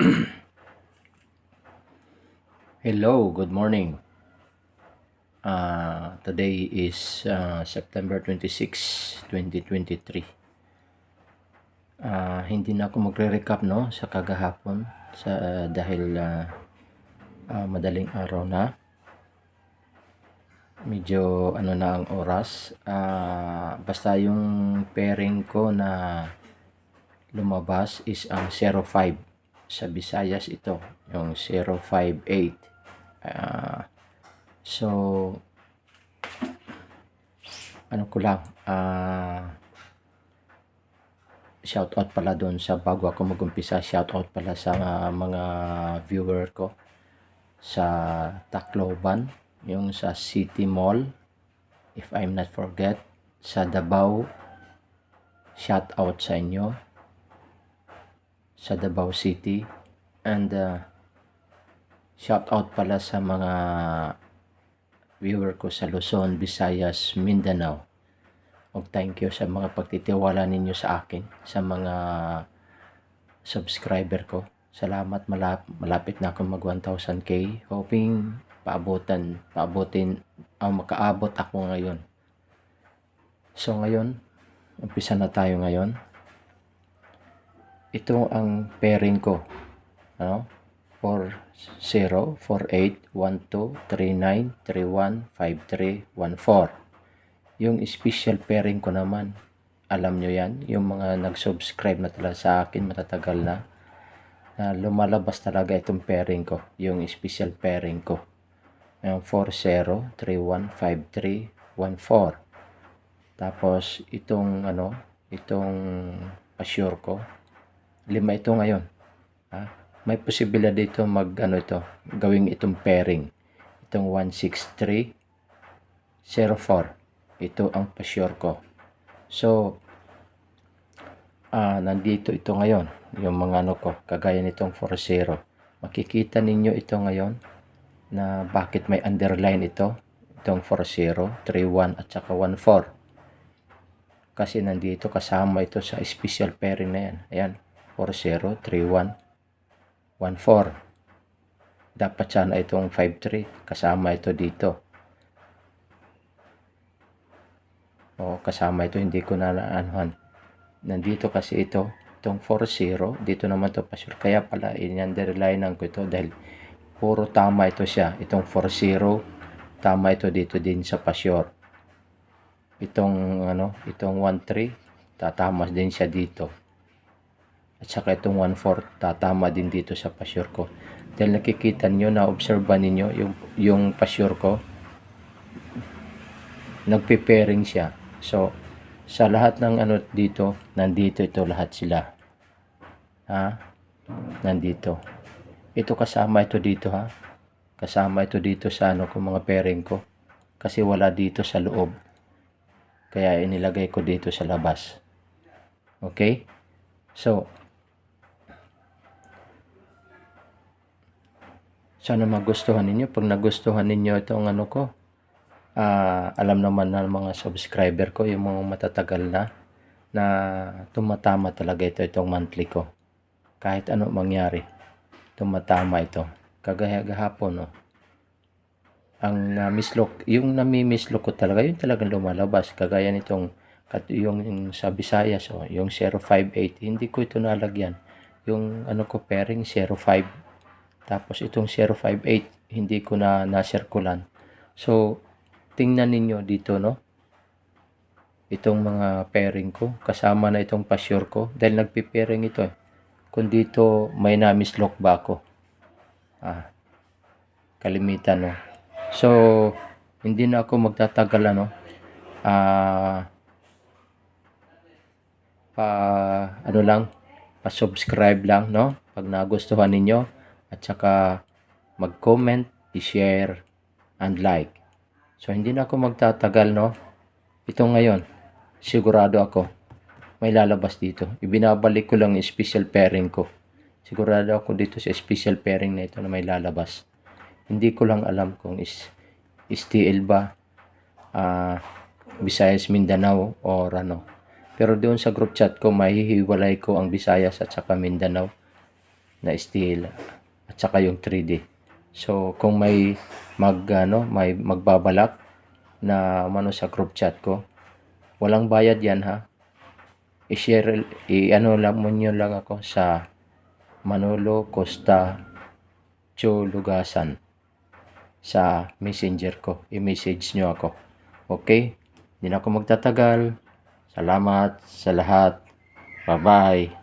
Hello, good morning. Uh, today is uh, September 26, 2023. Uh, hindi na ako magre-recap no sa kagahapon sa dahil uh, uh, madaling araw na. Medyo ano na ang oras. Uh, basta yung pairing ko na lumabas is ang 05 sa Visayas ito, yung 058 Uh, so, ano ko lang, uh, shout out pala doon sa bago ako magumpisa, shout out pala sa uh, mga viewer ko sa Tacloban, yung sa City Mall, if I'm not forget, sa Davao, shout out sa inyo, sa Davao City, and uh, Shout out pala sa mga viewer ko sa Luzon, Visayas, Mindanao. O thank you sa mga pagtitiwala ninyo sa akin, sa mga subscriber ko. Salamat, malap, malapit na ako mag 1,000k. Hoping paabutan, paabutin, oh, makaabot ako ngayon. So ngayon, umpisa na tayo ngayon. Ito ang pairing ko. Ano? 40 48 12 39 31 53 14 yung special pairing ko naman alam nyo yan yung mga nag-subscribe na talaga sa akin matatagal na na lumalabas talaga itong pairing ko yung special pairing ko yung 40 31 53 14 tapos itong ano itong assure ko lima ito ngayon ha may posibilidad dito mag ano ito, gawing itong pairing. Itong 16304. Ito ang pa-sure ko. So, ah, nandito ito ngayon, yung mga ano ko, kagaya nitong 40. Makikita ninyo ito ngayon na bakit may underline ito, itong 40, 31 at saka 14. Kasi nandito kasama ito sa special pairing na yan. Ayan, 40, 31, 1.4. Dapat sana itong 5.3. Kasama ito dito. O, kasama ito. Hindi ko na naanuhan. Nandito kasi ito. Itong 4.0. Dito naman to pasure. Kaya pala, in-underline ko ito dahil puro tama ito siya. Itong 4.0. Tama ito dito din sa pasure. Itong, ano, itong 1.3. Tatama din siya dito at saka itong 1-4 tatama din dito sa pasure ko. Dahil nakikita niyo na obserban ninyo yung, yung pasure ko nagpe-pairing siya. So, sa lahat ng ano dito, nandito ito lahat sila. Ha? Nandito. Ito kasama ito dito ha. Kasama ito dito sa ano ko mga pairing ko. Kasi wala dito sa loob. Kaya inilagay ko dito sa labas. Okay? So, Sana magustuhan ninyo. Pag nagustuhan ninyo itong ano ko, uh, alam naman ng mga subscriber ko, yung mga matatagal na, na tumatama talaga ito, itong monthly ko. Kahit ano mangyari, tumatama ito. Kagaya gahapon, no? Ang namislock, yung nami-mislock ko talaga, yun talagang lumalabas. Kagaya nitong, yung, yung sa Visayas, oh, yung 058, hindi ko ito nalagyan. Yung ano ko pairing 05 tapos itong 058, hindi ko na na-circulan. So, tingnan ninyo dito, no? Itong mga pairing ko. Kasama na itong pasure ko. Dahil nagpi-pairing ito eh. Kung dito may na-mislock ba ako. Ah, kalimitan, no? So, hindi na ako magtatagal, ano? Ah, pa, ano lang, pa-subscribe lang, no? Pag nagustuhan ninyo at saka mag-comment, i-share, and like. So, hindi na ako magtatagal, no? Ito ngayon, sigurado ako, may lalabas dito. Ibinabalik ko lang yung special pairing ko. Sigurado ako dito sa special pairing na ito na may lalabas. Hindi ko lang alam kung is, is TL ba, uh, Visayas, Mindanao, or ano. Pero doon sa group chat ko, mahihiwalay ko ang Visayas at saka Mindanao na steel at saka yung 3D. So kung may mag ano, may magbabalak na mano sa group chat ko, walang bayad yan ha. I-share, i-ano lang mo nyo lang ako sa Manolo Costa Chulugasan sa messenger ko. I-message nyo ako. Okay? Hindi na ako magtatagal. Salamat sa lahat. Bye-bye.